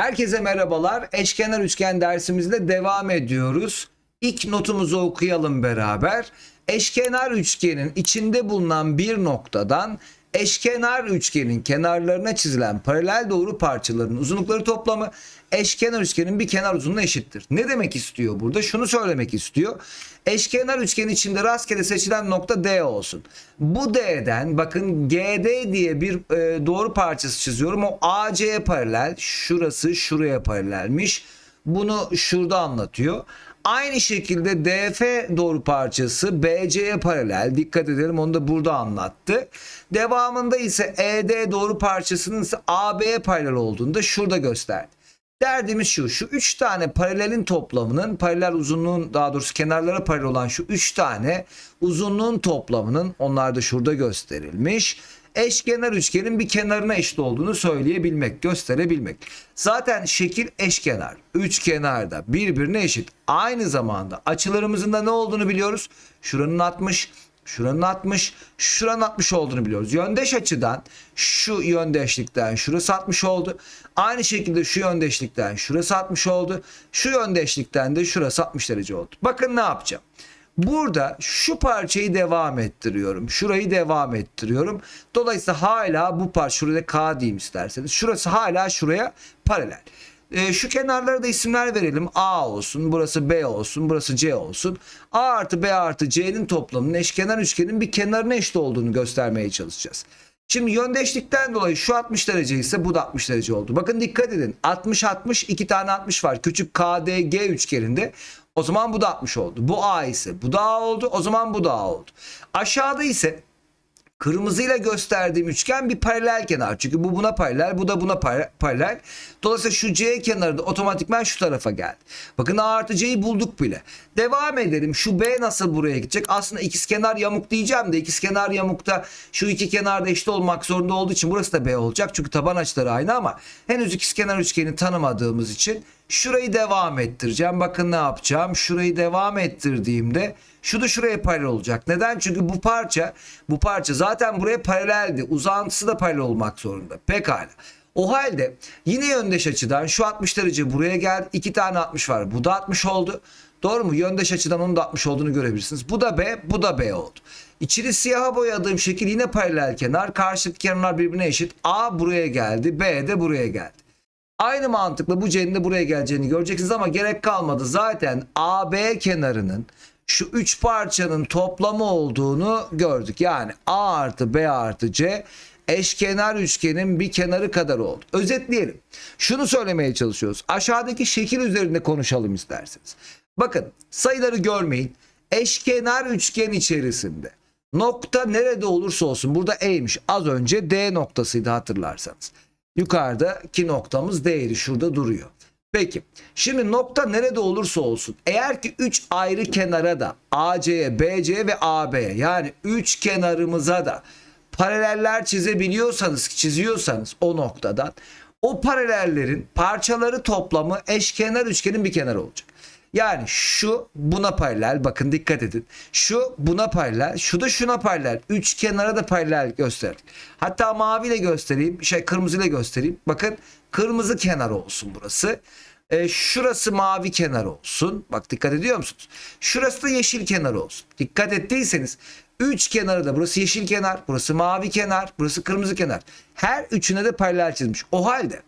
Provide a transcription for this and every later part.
Herkese merhabalar. Eşkenar üçgen dersimizle devam ediyoruz. İlk notumuzu okuyalım beraber. Eşkenar üçgenin içinde bulunan bir noktadan eşkenar üçgenin kenarlarına çizilen paralel doğru parçaların uzunlukları toplamı eşkenar üçgenin bir kenar uzunluğuna eşittir. Ne demek istiyor burada? Şunu söylemek istiyor. Eşkenar üçgen içinde rastgele seçilen nokta D olsun. Bu D'den bakın GD diye bir e, doğru parçası çiziyorum. O AC'ye paralel. Şurası şuraya paralelmiş. Bunu şurada anlatıyor. Aynı şekilde DF doğru parçası BC'ye paralel. Dikkat edelim onu da burada anlattı. Devamında ise ED doğru parçasının ise AB'ye paralel olduğunu da şurada gösterdi. Derdimiz şu, şu üç tane paralelin toplamının, paralel uzunluğun daha doğrusu kenarlara paralel olan şu üç tane uzunluğun toplamının, onlar da şurada gösterilmiş, eşkenar üçgenin bir kenarına eşit olduğunu söyleyebilmek, gösterebilmek. Zaten şekil eşkenar, üç kenarda birbirine eşit. Aynı zamanda açılarımızın da ne olduğunu biliyoruz. Şuranın 60, Şuranın 60, şuranın 60 olduğunu biliyoruz. Yöndeş açıdan şu yöndeşlikten şurası 60 oldu. Aynı şekilde şu yöndeşlikten şurası 60 oldu. Şu yöndeşlikten de şurası 60 derece oldu. Bakın ne yapacağım. Burada şu parçayı devam ettiriyorum. Şurayı devam ettiriyorum. Dolayısıyla hala bu parça şurada K diyeyim isterseniz. Şurası hala şuraya paralel. E, şu kenarlara da isimler verelim. A olsun, burası B olsun, burası C olsun. A artı B artı C'nin toplamının eşkenar üçgenin bir kenarına eşit olduğunu göstermeye çalışacağız. Şimdi yöndeşlikten dolayı şu 60 derece ise bu da 60 derece oldu. Bakın dikkat edin. 60 60 iki tane 60 var. Küçük KDG üçgeninde. O zaman bu da 60 oldu. Bu A ise bu da A oldu. O zaman bu da A oldu. Aşağıda ise Kırmızıyla gösterdiğim üçgen bir paralel kenar. Çünkü bu buna paralel, bu da buna para- paralel. Dolayısıyla şu C kenarı da otomatikman şu tarafa geldi. Bakın A artı C'yi bulduk bile. Devam edelim. Şu B nasıl buraya gidecek? Aslında ikizkenar yamuk diyeceğim de ikizkenar yamukta şu iki kenar da eşit olmak zorunda olduğu için burası da B olacak. Çünkü taban açıları aynı ama henüz ikizkenar üçgeni tanımadığımız için şurayı devam ettireceğim. Bakın ne yapacağım? Şurayı devam ettirdiğimde şu da şuraya paralel olacak. Neden? Çünkü bu parça bu parça zaten buraya paraleldi. Uzantısı da paralel olmak zorunda. Pekala. O halde yine yöndeş açıdan şu 60 derece buraya geldi. İki tane 60 var. Bu da 60 oldu. Doğru mu? Yöndeş açıdan onun da 60 olduğunu görebilirsiniz. Bu da B, bu da B oldu. İçini siyaha boyadığım şekil yine paralel kenar. Karşılıklı kenarlar birbirine eşit. A buraya geldi, B de buraya geldi. Aynı mantıkla bu C'nin de buraya geleceğini göreceksiniz ama gerek kalmadı. Zaten AB kenarının şu üç parçanın toplamı olduğunu gördük. Yani A artı B artı C eşkenar üçgenin bir kenarı kadar oldu. Özetleyelim. Şunu söylemeye çalışıyoruz. Aşağıdaki şekil üzerinde konuşalım isterseniz. Bakın sayıları görmeyin. Eşkenar üçgen içerisinde nokta nerede olursa olsun burada E'ymiş. Az önce D noktasıydı hatırlarsanız. Yukarıdaki noktamız D'ydi. Şurada duruyor. Peki şimdi nokta nerede olursa olsun eğer ki 3 ayrı kenara da AC'ye, BC'ye ve AB'ye yani 3 kenarımıza da paraleller çizebiliyorsanız, çiziyorsanız o noktadan o paralellerin parçaları toplamı eşkenar üçgenin bir kenarı olacak. Yani şu buna paralel bakın dikkat edin. Şu buna paralel, şu da şuna paralel. Üç kenara da paralel gösterdik. Hatta maviyle göstereyim, şey kırmızıyla göstereyim. Bakın kırmızı kenar olsun burası. E, şurası mavi kenar olsun. Bak dikkat ediyor musunuz? Şurası da yeşil kenar olsun. Dikkat ettiyseniz üç kenarı da burası yeşil kenar, burası mavi kenar, burası kırmızı kenar. Her üçüne de paralel çizmiş. O halde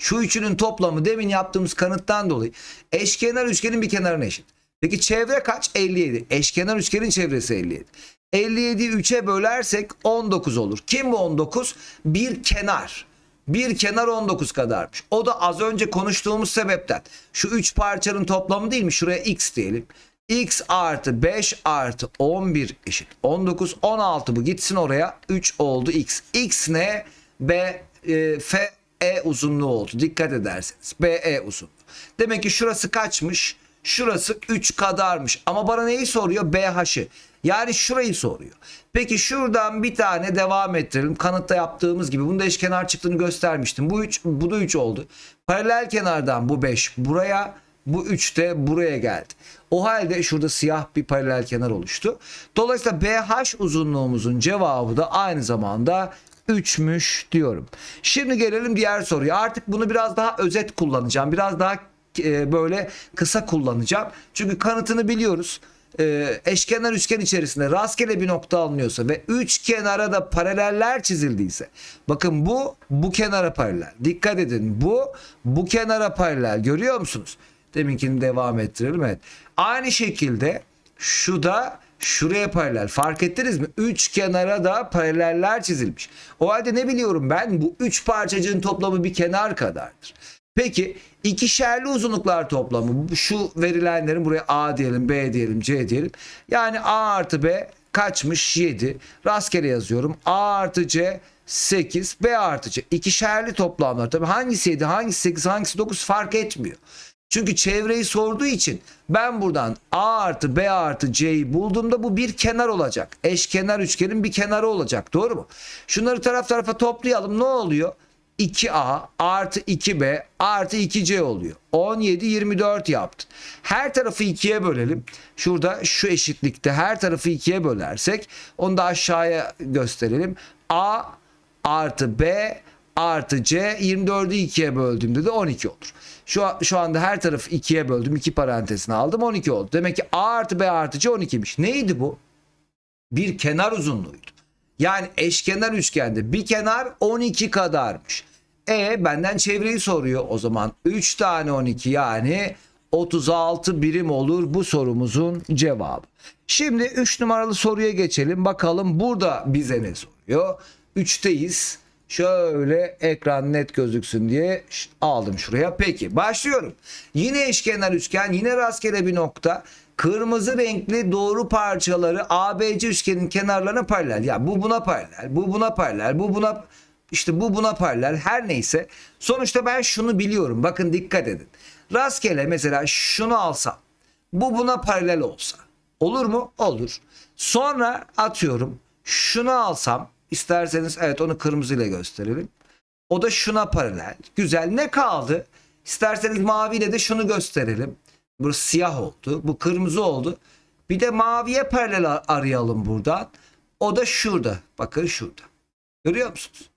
şu üçünün toplamı demin yaptığımız kanıttan dolayı eşkenar üçgenin bir kenarına eşit. Peki çevre kaç? 57. Eşkenar üçgenin çevresi 57. 57'yi 3'e bölersek 19 olur. Kim bu 19? Bir kenar. Bir kenar 19 kadarmış. O da az önce konuştuğumuz sebepten. Şu 3 parçanın toplamı değil mi? Şuraya x diyelim. x artı 5 artı 11 eşit. 19, 16 bu gitsin oraya. 3 oldu x. x ne? B, e, f, e uzunluğu oldu. Dikkat ederseniz. BE uzunluğu. Demek ki şurası kaçmış? Şurası 3 kadarmış. Ama bana neyi soruyor? BH'ı. Yani şurayı soruyor. Peki şuradan bir tane devam ettirelim. Kanıtta yaptığımız gibi. Bunda eşkenar çıktığını göstermiştim. Bu 3, bu da 3 oldu. Paralel kenardan bu 5 buraya, bu 3 de buraya geldi. O halde şurada siyah bir paralel kenar oluştu. Dolayısıyla BH uzunluğumuzun cevabı da aynı zamanda 3'müş diyorum. Şimdi gelelim diğer soruya. Artık bunu biraz daha özet kullanacağım. Biraz daha e, böyle kısa kullanacağım. Çünkü kanıtını biliyoruz. E, eşkenar üçgen içerisinde rastgele bir nokta alınıyorsa ve üç kenara da paraleller çizildiyse. Bakın bu bu kenara paralel. Dikkat edin. Bu bu kenara paralel. Görüyor musunuz? Deminkini devam ettirelim. Evet. Aynı şekilde şu da şuraya paralel. Fark ettiniz mi? Üç kenara da paraleller çizilmiş. O halde ne biliyorum ben? Bu üç parçacığın toplamı bir kenar kadardır. Peki ikişerli uzunluklar toplamı şu verilenlerin buraya A diyelim, B diyelim, C diyelim. Yani A artı B kaçmış? 7. Rastgele yazıyorum. A artı C 8, B artı C. İkişerli toplamlar. Tabii hangisi 7, hangisi 8, hangisi 9 fark etmiyor. Çünkü çevreyi sorduğu için ben buradan A artı B artı C'yi bulduğumda bu bir kenar olacak. Eşkenar üçgenin bir kenarı olacak. Doğru mu? Şunları taraf tarafa toplayalım. Ne oluyor? 2A artı 2B artı 2C oluyor. 17 24 yaptın. Her tarafı 2'ye bölelim. Şurada şu eşitlikte her tarafı 2'ye bölersek onu da aşağıya gösterelim. A artı B artı C 24'ü 2'ye böldüğümde de 12 olur. Şu, şu anda her tarafı 2'ye böldüm. 2 parantezine aldım 12 oldu. Demek ki A artı B artı C 12'miş. Neydi bu? Bir kenar uzunluğuydu. Yani eşkenar üçgende bir kenar 12 kadarmış. E benden çevreyi soruyor. O zaman 3 tane 12 yani 36 birim olur bu sorumuzun cevabı. Şimdi 3 numaralı soruya geçelim. Bakalım burada bize ne soruyor? 3'teyiz. Şöyle ekran net gözüksün diye aldım şuraya. Peki başlıyorum. Yine eşkenar üçgen, yine rastgele bir nokta. Kırmızı renkli doğru parçaları ABC üçgenin kenarlarına paralel. Ya bu buna paralel, bu buna paralel, bu buna işte bu buna paralel her neyse. Sonuçta ben şunu biliyorum. Bakın dikkat edin. Rastgele mesela şunu alsam. Bu buna paralel olsa. Olur mu? Olur. Sonra atıyorum. Şunu alsam. İsterseniz evet onu kırmızıyla gösterelim. O da şuna paralel. Güzel. Ne kaldı? İsterseniz maviyle de şunu gösterelim. Burası siyah oldu. Bu kırmızı oldu. Bir de maviye paralel ar- arayalım buradan. O da şurada. Bakın şurada. Görüyor musunuz?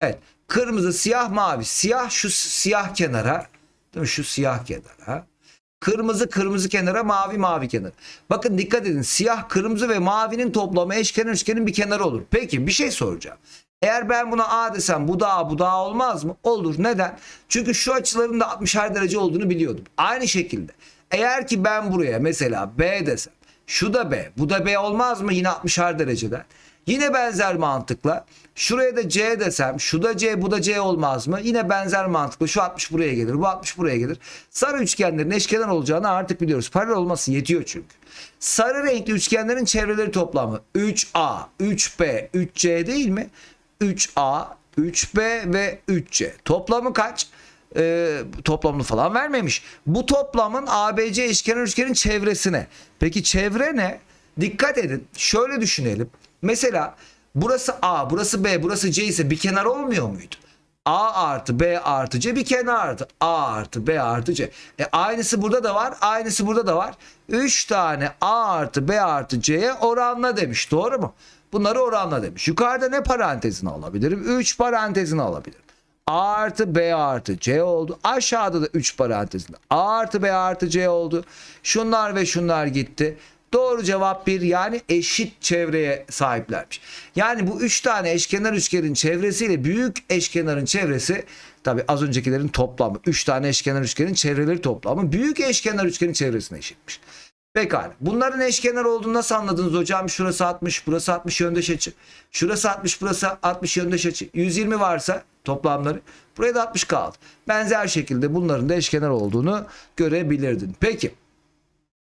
Evet. Kırmızı, siyah, mavi. Siyah şu siyah kenara. Değil mi? Şu siyah kenara. Kırmızı kırmızı kenara, mavi mavi kenara. Bakın dikkat edin. Siyah, kırmızı ve mavinin toplamı eşkenar üçgenin bir kenarı olur. Peki bir şey soracağım. Eğer ben buna A desem bu da bu da olmaz mı? Olur. Neden? Çünkü şu açıların da 60'er derece olduğunu biliyordum. Aynı şekilde. Eğer ki ben buraya mesela B desem şu da B bu da B olmaz mı yine 60'er dereceden? Yine benzer mantıkla şuraya da C desem şu da C bu da C olmaz mı? Yine benzer mantıkla şu 60 buraya gelir bu 60 buraya gelir. Sarı üçgenlerin eşkenar olacağını artık biliyoruz. Paralel olması yetiyor çünkü. Sarı renkli üçgenlerin çevreleri toplamı 3A, 3B, 3C değil mi? 3A, 3B ve 3C. Toplamı kaç? Ee, toplamını falan vermemiş. Bu toplamın ABC eşkenar üçgenin çevresine. Peki çevre ne? Dikkat edin. Şöyle düşünelim. Mesela burası A, burası B, burası C ise bir kenar olmuyor muydu? A artı B artı C bir kenardı. A artı B artı C. E aynısı burada da var. Aynısı burada da var. 3 tane A artı B artı C'ye oranla demiş. Doğru mu? Bunları oranla demiş. Yukarıda ne parantezini alabilirim? 3 parantezini alabilirim. A artı B artı C oldu. Aşağıda da 3 parantezinde A artı B artı C oldu. Şunlar ve şunlar gitti. Doğru cevap 1 yani eşit çevreye sahiplermiş. Yani bu 3 tane eşkenar üçgenin çevresiyle büyük eşkenarın çevresi tabi az öncekilerin toplamı. 3 tane eşkenar üçgenin çevreleri toplamı büyük eşkenar üçgenin çevresine eşitmiş. Pekala. Bunların eşkenar olduğunu nasıl anladınız hocam? Şurası 60, burası 60 yöndeş açı. Şurası 60, burası 60 yöndeş açı. 120 varsa toplamları buraya da 60 kaldı. Benzer şekilde bunların da eşkenar olduğunu görebilirdin. Peki.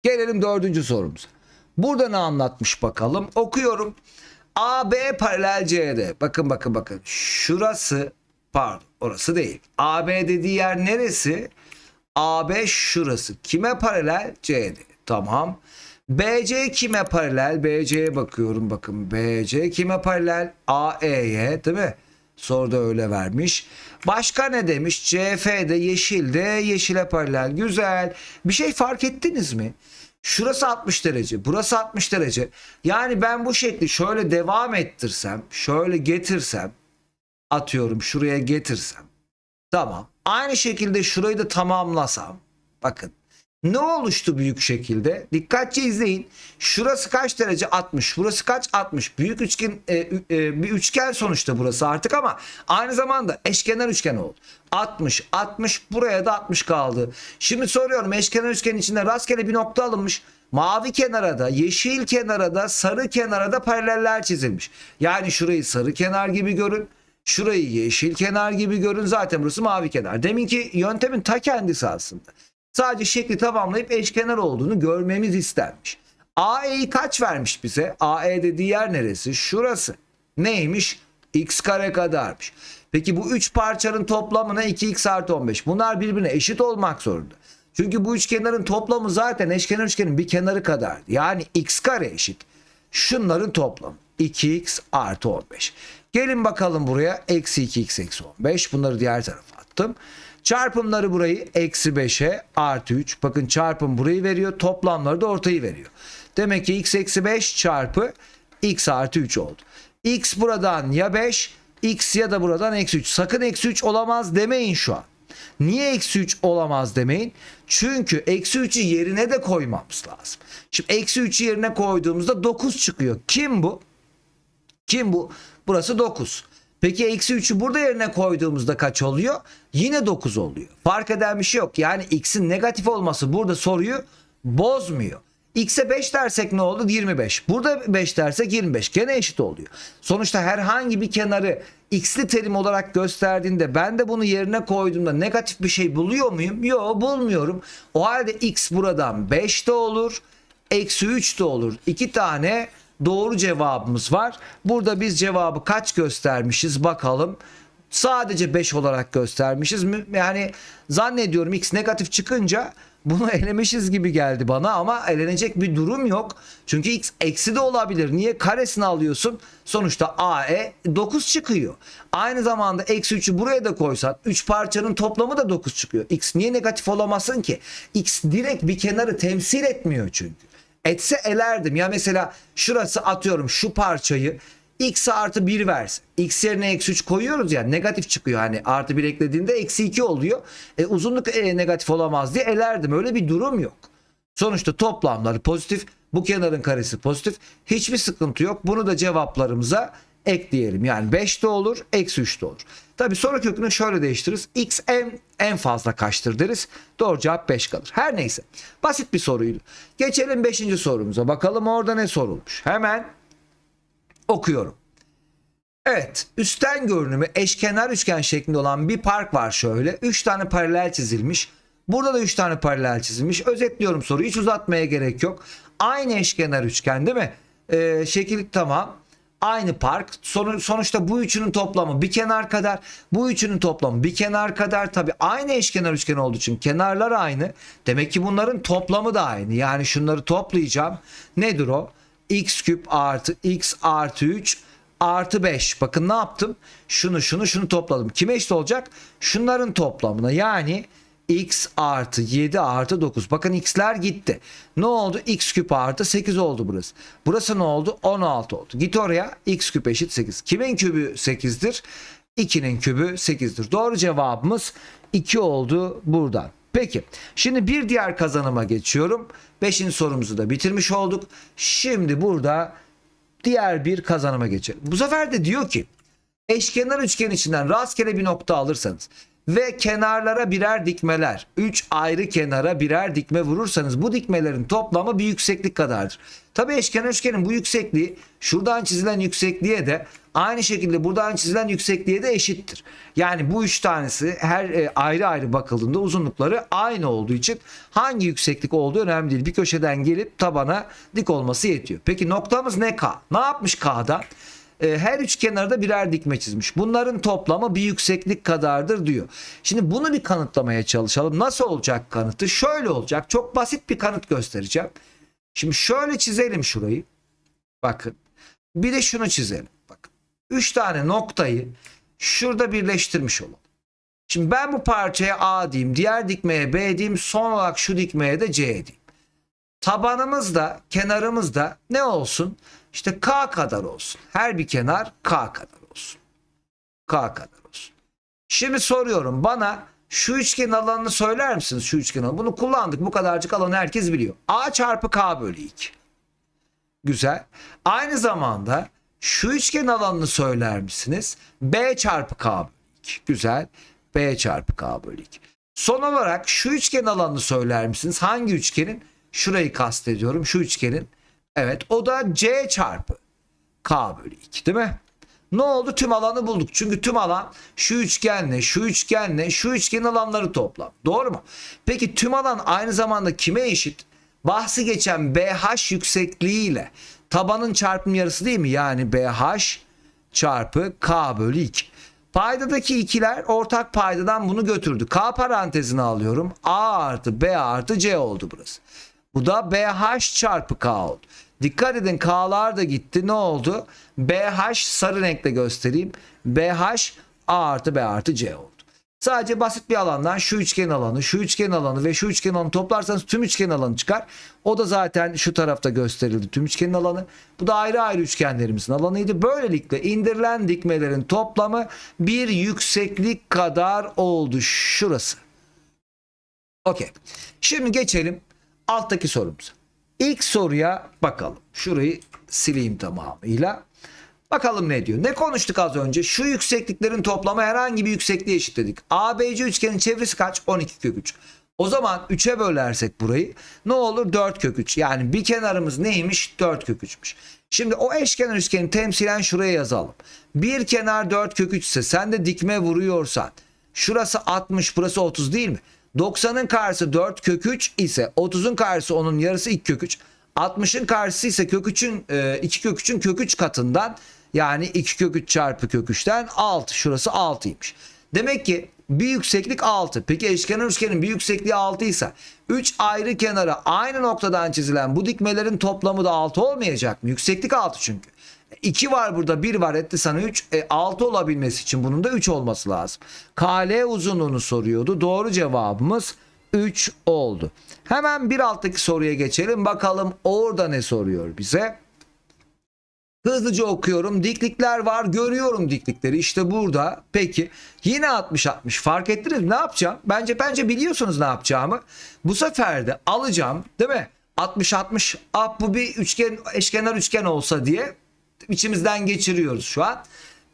Gelelim dördüncü sorumuza. Burada ne anlatmış bakalım. Okuyorum. AB paralel CD. Bakın bakın bakın. Şurası pardon orası değil. AB dediği yer neresi? AB şurası. Kime paralel? CD. Tamam. BC kime paralel? BC'ye bakıyorum bakın. BC kime paralel? AE'ye değil mi? Soruda öyle vermiş. Başka ne demiş? CF de yeşil de yeşile paralel. Güzel. Bir şey fark ettiniz mi? Şurası 60 derece, burası 60 derece. Yani ben bu şekli şöyle devam ettirsem, şöyle getirsem, atıyorum şuraya getirsem. Tamam. Aynı şekilde şurayı da tamamlasam. Bakın. Ne oluştu büyük şekilde? Dikkatli izleyin. Şurası kaç derece? 60. Burası kaç? 60. Büyük üçgen e, e, bir üçgen sonuçta burası artık ama aynı zamanda eşkenar üçgen oldu. 60, 60 buraya da 60 kaldı. Şimdi soruyorum eşkenar üçgenin içinde rastgele bir nokta alınmış. Mavi kenara da, yeşil kenara da, sarı kenara da paraleller çizilmiş. Yani şurayı sarı kenar gibi görün. Şurayı yeşil kenar gibi görün. Zaten burası mavi kenar. Deminki yöntemin ta kendisi aslında. Sadece şekli tamamlayıp eşkenar olduğunu görmemiz istenmiş. AE'yi kaç vermiş bize? AE dediği yer neresi? Şurası. Neymiş? X kare kadarmış. Peki bu üç parçanın toplamına 2x artı 15. Bunlar birbirine eşit olmak zorunda. Çünkü bu üçkenarın toplamı zaten eşkenar üçgenin bir kenarı kadardı. Yani x kare eşit. Şunların toplamı 2x artı 15. Gelin bakalım buraya eksi 2x eksi 15. Bunları diğer tarafa attım. Çarpımları burayı eksi 5'e artı 3. Bakın çarpım burayı veriyor. Toplamları da ortayı veriyor. Demek ki x eksi 5 çarpı x artı 3 oldu. x buradan ya 5 x ya da buradan eksi 3. Sakın eksi 3 olamaz demeyin şu an. Niye eksi 3 olamaz demeyin? Çünkü eksi 3'ü yerine de koymamız lazım. Şimdi eksi 3'ü yerine koyduğumuzda 9 çıkıyor. Kim bu? Kim bu? Burası 9. Peki eksi 3'ü burada yerine koyduğumuzda kaç oluyor? Yine 9 oluyor. Fark eden bir şey yok. Yani x'in negatif olması burada soruyu bozmuyor. X'e 5 dersek ne oldu? 25. Burada 5 dersek 25. Gene eşit oluyor. Sonuçta herhangi bir kenarı x'li terim olarak gösterdiğinde ben de bunu yerine koyduğumda negatif bir şey buluyor muyum? Yok bulmuyorum. O halde x buradan 5 de olur. Eksi 3 de olur. İki tane doğru cevabımız var. Burada biz cevabı kaç göstermişiz bakalım. Sadece 5 olarak göstermişiz. Yani zannediyorum x negatif çıkınca bunu elemişiz gibi geldi bana ama elenecek bir durum yok. Çünkü x eksi de olabilir. Niye? Karesini alıyorsun. Sonuçta AE 9 çıkıyor. Aynı zamanda eksi 3'ü buraya da koysan 3 parçanın toplamı da 9 çıkıyor. X niye negatif olamasın ki? X direkt bir kenarı temsil etmiyor çünkü. Etse elerdim. Ya mesela şurası atıyorum şu parçayı x artı 1 versin. x yerine eksi 3 koyuyoruz ya negatif çıkıyor. Hani artı 1 eklediğinde eksi 2 oluyor. E, uzunluk e, negatif olamaz diye elerdim. Öyle bir durum yok. Sonuçta toplamları pozitif. Bu kenarın karesi pozitif. Hiçbir sıkıntı yok. Bunu da cevaplarımıza ekleyelim. Yani 5 de olur, eksi 3 de olur. Tabi soru kökünü şöyle değiştiririz. x en, en fazla kaçtır deriz. Doğru cevap 5 kalır. Her neyse. Basit bir soruydu. Geçelim 5. sorumuza. Bakalım orada ne sorulmuş. Hemen okuyorum. Evet, üstten görünümü eşkenar üçgen şeklinde olan bir park var şöyle. 3 tane paralel çizilmiş. Burada da 3 tane paralel çizilmiş. Özetliyorum soruyu. Hiç uzatmaya gerek yok. Aynı eşkenar üçgen değil mi? Ee, şekil tamam. Aynı park. Sonu, sonuçta bu üçünün toplamı bir kenar kadar. Bu üçünün toplamı bir kenar kadar. Tabi aynı eşkenar üçgen olduğu için kenarlar aynı. Demek ki bunların toplamı da aynı. Yani şunları toplayacağım. Nedir o? x küp artı x artı 3 artı 5. Bakın ne yaptım? Şunu şunu şunu topladım. Kime eşit olacak? Şunların toplamına yani x artı 7 artı 9. Bakın x'ler gitti. Ne oldu? x küp artı 8 oldu burası. Burası ne oldu? 16 oldu. Git oraya x küp eşit 8. Kimin kübü 8'dir? 2'nin kübü 8'dir. Doğru cevabımız 2 oldu buradan. Peki şimdi bir diğer kazanıma geçiyorum. Beşinci sorumuzu da bitirmiş olduk. Şimdi burada diğer bir kazanıma geçelim. Bu sefer de diyor ki eşkenar üçgen içinden rastgele bir nokta alırsanız ve kenarlara birer dikmeler, 3 ayrı kenara birer dikme vurursanız bu dikmelerin toplamı bir yükseklik kadardır. Tabii eşkenar üçgenin bu yüksekliği şuradan çizilen yüksekliğe de aynı şekilde buradan çizilen yüksekliğe de eşittir. Yani bu üç tanesi her e, ayrı ayrı bakıldığında uzunlukları aynı olduğu için hangi yükseklik olduğu önemli değil. Bir köşeden gelip tabana dik olması yetiyor. Peki noktamız ne K? Ne yapmış K'da? E, her üç kenarda birer dikme çizmiş. Bunların toplamı bir yükseklik kadardır diyor. Şimdi bunu bir kanıtlamaya çalışalım. Nasıl olacak kanıtı? Şöyle olacak. Çok basit bir kanıt göstereceğim. Şimdi şöyle çizelim şurayı. Bakın. Bir de şunu çizelim. Bakın. Üç tane noktayı şurada birleştirmiş olalım. Şimdi ben bu parçaya A diyeyim, diğer dikmeye B diyeyim, son olarak şu dikmeye de C diyeyim. Tabanımız da kenarımız da ne olsun? İşte K kadar olsun. Her bir kenar K kadar olsun. K kadar olsun. Şimdi soruyorum bana şu üçgenin alanını söyler misiniz? Şu üçgen alanı. Bunu kullandık. Bu kadarcık alanı herkes biliyor. A çarpı K bölü 2. Güzel. Aynı zamanda şu üçgen alanını söyler misiniz? B çarpı K bölü 2. Güzel. B çarpı K bölü 2. Son olarak şu üçgen alanını söyler misiniz? Hangi üçgenin? Şurayı kastediyorum. Şu üçgenin. Evet o da C çarpı K bölü 2 değil mi? Ne oldu? Tüm alanı bulduk. Çünkü tüm alan şu üçgenle, şu üçgenle, şu üçgenin alanları toplam. Doğru mu? Peki tüm alan aynı zamanda kime eşit? Bahsi geçen BH yüksekliğiyle tabanın çarpım yarısı değil mi? Yani BH çarpı K bölü 2. Paydadaki ikiler ortak paydadan bunu götürdü. K parantezine alıyorum. A artı B artı C oldu burası. Bu da BH çarpı K oldu. Dikkat edin K'lar da gitti. Ne oldu? BH sarı renkle göstereyim. BH A artı B artı C oldu. Sadece basit bir alandan şu üçgen alanı, şu üçgen alanı ve şu üçgen alanı toplarsanız tüm üçgen alanı çıkar. O da zaten şu tarafta gösterildi tüm üçgenin alanı. Bu da ayrı ayrı üçgenlerimizin alanıydı. Böylelikle indirilen dikmelerin toplamı bir yükseklik kadar oldu. Şurası. Okey. Şimdi geçelim alttaki sorumuza. İlk soruya bakalım. Şurayı sileyim tamamıyla. Bakalım ne diyor. Ne konuştuk az önce? Şu yüksekliklerin toplamı herhangi bir yüksekliğe eşit dedik. ABC üçgenin çevresi kaç? 12 kök 3. O zaman 3'e bölersek burayı ne olur? 4 kök 3. Yani bir kenarımız neymiş? 4 kök 3'müş. Şimdi o eşkenar üçgeni temsilen şuraya yazalım. Bir kenar 4 kök 3 ise sen de dikme vuruyorsan şurası 60 burası 30 değil mi? 90'ın karşısı 4 kök 3 ise 30'un karşısı onun yarısı 2 kök 3. 60'ın karşısı ise kök 3'ün 2 kök 3'ün kök 3 katından yani 2 kök 3 çarpı kök 3'ten 6. Şurası 6'ymış. Demek ki bir yükseklik 6. Peki eşkenar üçgenin bir yüksekliği 6 ise 3 ayrı kenara aynı noktadan çizilen bu dikmelerin toplamı da 6 olmayacak mı? Yükseklik 6 çünkü. 2 var burada 1 var etti sana 3. E, 6 olabilmesi için bunun da 3 olması lazım. KL uzunluğunu soruyordu. Doğru cevabımız 3 oldu. Hemen bir alttaki soruya geçelim. Bakalım orada ne soruyor bize? Hızlıca okuyorum. Diklikler var. Görüyorum diklikleri. İşte burada. Peki. Yine 60 60. Fark ettiniz mi? Ne yapacağım? Bence bence biliyorsunuz ne yapacağımı. Bu sefer de alacağım, değil mi? 60 60. Ah bu bir üçgen eşkenar üçgen olsa diye içimizden geçiriyoruz şu an.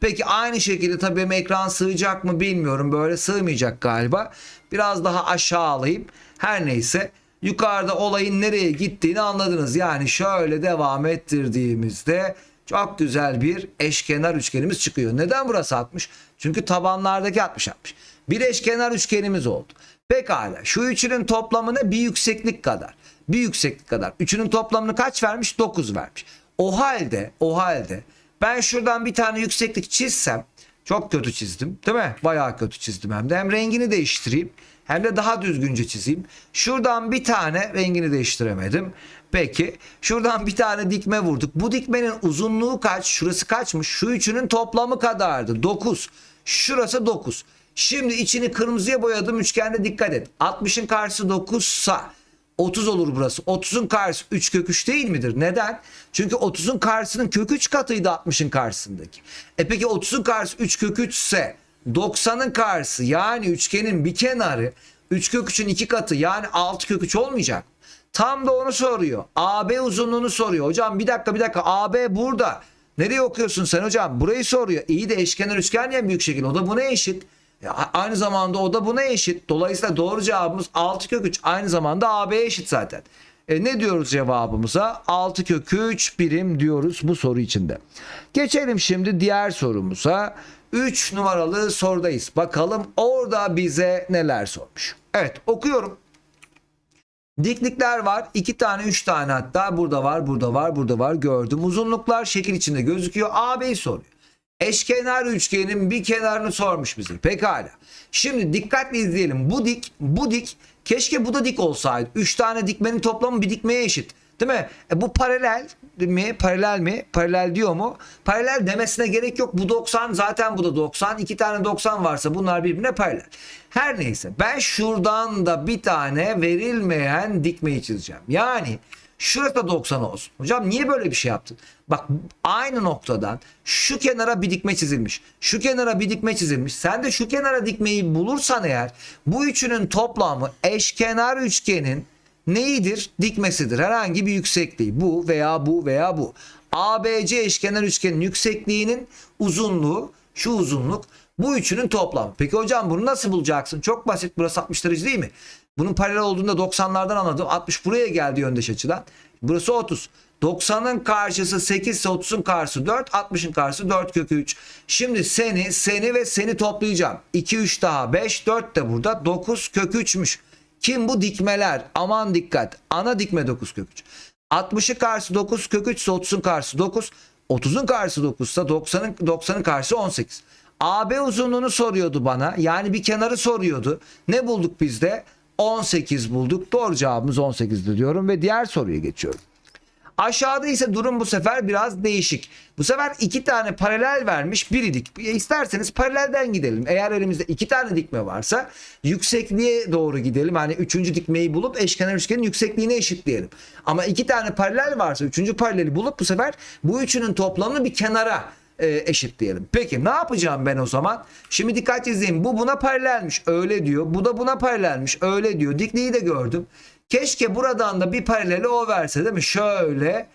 Peki aynı şekilde tabii benim ekran sığacak mı bilmiyorum. Böyle sığmayacak galiba. Biraz daha aşağı alayım. Her neyse yukarıda olayın nereye gittiğini anladınız. Yani şöyle devam ettirdiğimizde çok güzel bir eşkenar üçgenimiz çıkıyor. Neden burası 60? Çünkü tabanlardaki 60 60. Bir eşkenar üçgenimiz oldu. Pekala şu üçünün toplamını bir yükseklik kadar. Bir yükseklik kadar. Üçünün toplamını kaç vermiş? 9 vermiş. O halde o halde ben şuradan bir tane yükseklik çizsem çok kötü çizdim değil mi? Bayağı kötü çizdim hem de. Hem rengini değiştireyim hem de daha düzgünce çizeyim. Şuradan bir tane rengini değiştiremedim. Peki şuradan bir tane dikme vurduk. Bu dikmenin uzunluğu kaç? Şurası kaçmış? Şu üçünün toplamı kadardı. 9. Şurası 9. Şimdi içini kırmızıya boyadım üçgende dikkat et. 60'ın karşısı 9 sa 30 olur burası. 30'un karşısı 3 kök 3 değil midir? Neden? Çünkü 30'un karşısının kök 3 katıydı 60'ın karşısındaki. E peki 30'un karşısı 3 kök 3 ise 90'ın karşısı yani üçgenin bir kenarı 3 kök 3'ün 2 katı yani 6 kök 3 olmayacak. Tam da onu soruyor. AB uzunluğunu soruyor. Hocam bir dakika bir dakika AB burada. Nereye okuyorsun sen hocam? Burayı soruyor. İyi de eşkenar üçgen ya büyük şekil. O da buna eşit. Ya, aynı zamanda o da buna eşit. Dolayısıyla doğru cevabımız 6 kök 3. Aynı zamanda AB'ye eşit zaten. E, ne diyoruz cevabımıza? 6 kök 3 birim diyoruz bu soru içinde. Geçelim şimdi diğer sorumuza. 3 numaralı sorudayız. Bakalım orada bize neler sormuş. Evet okuyorum. Diklikler var. 2 tane 3 tane hatta burada var burada var burada var gördüm. Uzunluklar şekil içinde gözüküyor. AB'yi soruyor. Eşkenar üçgenin bir kenarını sormuş bize. Pekala. Şimdi dikkatli izleyelim. Bu dik, bu dik. Keşke bu da dik olsaydı. 3 tane dikmenin toplamı bir dikmeye eşit. Değil mi? E bu paralel mi? Paralel mi? Paralel diyor mu? Paralel demesine gerek yok. Bu 90 zaten bu da 90. İki tane 90 varsa bunlar birbirine paralel. Her neyse ben şuradan da bir tane verilmeyen dikmeyi çizeceğim. Yani Şurası da 90 olsun. Hocam niye böyle bir şey yaptın? Bak aynı noktadan şu kenara bir dikme çizilmiş. Şu kenara bir dikme çizilmiş. Sen de şu kenara dikmeyi bulursan eğer bu üçünün toplamı eşkenar üçgenin neyidir? Dikmesidir. Herhangi bir yüksekliği. Bu veya bu veya bu. ABC eşkenar üçgenin yüksekliğinin uzunluğu şu uzunluk bu üçünün toplamı. Peki hocam bunu nasıl bulacaksın? Çok basit. Burası 60 derece değil mi? Bunun paralel olduğunda 90'lardan anladım. 60 buraya geldi yöndeş açıdan. Burası 30. 90'ın karşısı 8 ise 30'un karşısı 4. 60'ın karşısı 4 kökü 3. Şimdi seni, seni ve seni toplayacağım. 2, 3 daha 5, 4 de burada. 9 kök 3'müş. Kim bu dikmeler? Aman dikkat. Ana dikme 9 kök 3. 60'ı karşısı 9 kök 3 ise 30'un karşısı 9. 30'un karşısı 9 ise 90'ın 90'ın karşısı 18. AB uzunluğunu soruyordu bana. Yani bir kenarı soruyordu. Ne bulduk biz de? 18 bulduk. Doğru cevabımız 18'di diyorum ve diğer soruya geçiyorum. Aşağıda ise durum bu sefer biraz değişik. Bu sefer iki tane paralel vermiş biri dik. E, İsterseniz paralelden gidelim. Eğer elimizde iki tane dikme varsa yüksekliğe doğru gidelim. Hani üçüncü dikmeyi bulup eşkenar üçgenin yüksekliğini eşitleyelim. Ama iki tane paralel varsa üçüncü paraleli bulup bu sefer bu üçünün toplamını bir kenara e, eşitleyelim. Peki ne yapacağım ben o zaman? Şimdi dikkat izleyin. Bu buna paralelmiş. Öyle diyor. Bu da buna paralelmiş. Öyle diyor. Dikliği de gördüm. Keşke buradan da bir paraleli o verse değil mi? Şöyle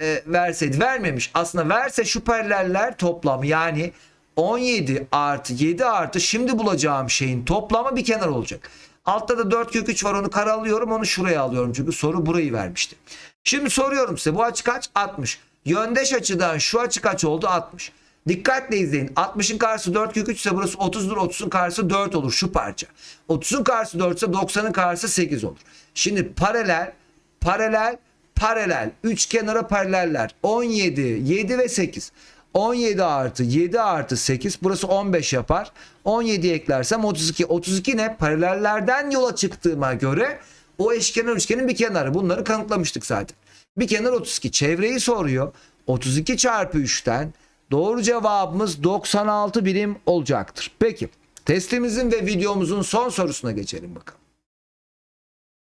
e, verseydi. Vermemiş. Aslında verse şu paraleller toplam yani 17 artı 7 artı şimdi bulacağım şeyin toplamı bir kenar olacak. Altta da 4 kök 3 var onu karalıyorum onu şuraya alıyorum çünkü soru burayı vermişti. Şimdi soruyorum size bu açı kaç? 60. Yöndeş açıdan şu açı kaç oldu? 60. Dikkatle izleyin. 60'ın karşısı 4 kök 3 ise burası 30'dur. 30'un karşısı 4 olur şu parça. 30'un karşısı 4 ise 90'ın karşısı 8 olur. Şimdi paralel, paralel, paralel. Üç kenara paraleller. 17, 7 ve 8. 17 artı 7 artı 8 burası 15 yapar. 17 eklersem 32. 32 ne? Paralellerden yola çıktığıma göre o eşkenar üçgenin bir kenarı. Bunları kanıtlamıştık zaten. Bir kenar 32. Çevreyi soruyor. 32 çarpı 3'ten doğru cevabımız 96 birim olacaktır. Peki testimizin ve videomuzun son sorusuna geçelim bakalım.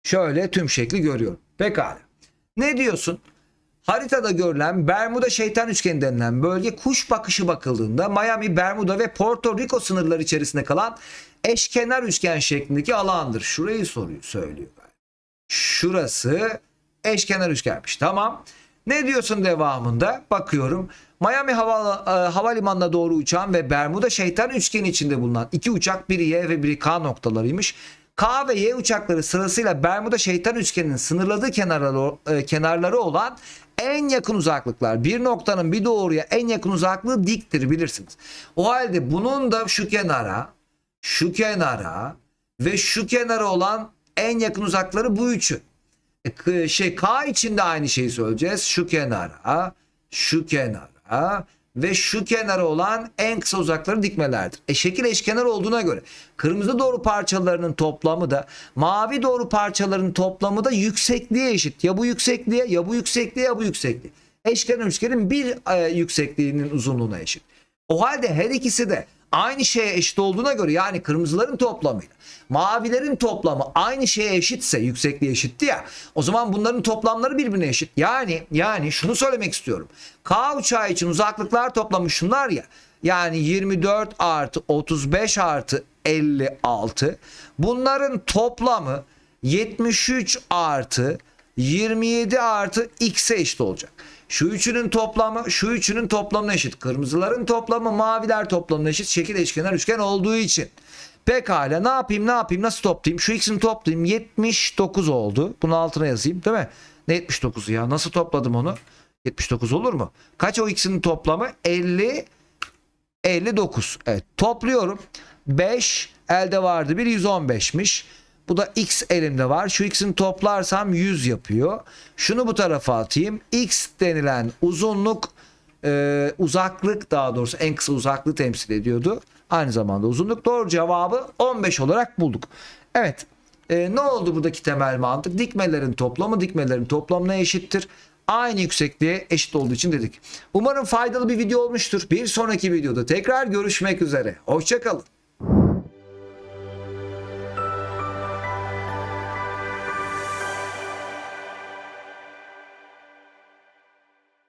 Şöyle tüm şekli görüyorum. Pekala. Ne diyorsun? Haritada görülen Bermuda şeytan üçgeni denilen bölge kuş bakışı bakıldığında Miami, Bermuda ve Porto Rico sınırları içerisinde kalan eşkenar üçgen şeklindeki alandır. Şurayı soruyor, söylüyor. Şurası eşkenar üçgenmiş. Tamam. Ne diyorsun devamında? Bakıyorum. Miami hava, e, havalimanına doğru uçan ve Bermuda şeytan üçgeni içinde bulunan iki uçak biri Y ve biri K noktalarıymış. K ve Y uçakları sırasıyla Bermuda şeytan üçgeninin sınırladığı kenarları, e, kenarları olan en yakın uzaklıklar. Bir noktanın bir doğruya en yakın uzaklığı diktir bilirsiniz. O halde bunun da şu kenara, şu kenara ve şu kenara olan en yakın uzakları bu üçü. E, şey K için aynı şeyi söyleyeceğiz. Şu kenara, şu kenara ve şu kenara olan en kısa uzakları dikmelerdir. E şekil eşkenar olduğuna göre kırmızı doğru parçalarının toplamı da mavi doğru parçaların toplamı da yüksekliğe eşit. Ya bu yüksekliğe ya bu yüksekliğe ya bu yüksekliğe. Eşkenar üçgenin bir e, yüksekliğinin uzunluğuna eşit. O halde her ikisi de aynı şeye eşit olduğuna göre yani kırmızıların toplamıyla mavilerin toplamı aynı şeye eşitse yüksekliği eşitti ya o zaman bunların toplamları birbirine eşit. Yani yani şunu söylemek istiyorum. K uçağı için uzaklıklar toplamı şunlar ya yani 24 artı 35 artı 56 bunların toplamı 73 artı 27 artı x'e eşit olacak. Şu üçünün toplamı şu üçünün toplamına eşit. Kırmızıların toplamı maviler toplamına eşit. Şekil eşkenar üçgen olduğu için. Pekala ne yapayım ne yapayım nasıl toplayayım? Şu ikisini toplayayım 79 oldu. Bunu altına yazayım değil mi? Ne 79 ya nasıl topladım onu? 79 olur mu? Kaç o ikisinin toplamı? 50 59. Evet topluyorum. 5 elde vardı. Bir 115'miş. Bu da x elimde var. Şu x'ini toplarsam 100 yapıyor. Şunu bu tarafa atayım. x denilen uzunluk e, uzaklık daha doğrusu en kısa uzaklığı temsil ediyordu. Aynı zamanda uzunluk doğru cevabı 15 olarak bulduk. Evet e, ne oldu buradaki temel mantık? Dikmelerin toplamı dikmelerin toplamına eşittir. Aynı yüksekliğe eşit olduğu için dedik. Umarım faydalı bir video olmuştur. Bir sonraki videoda tekrar görüşmek üzere. Hoşçakalın.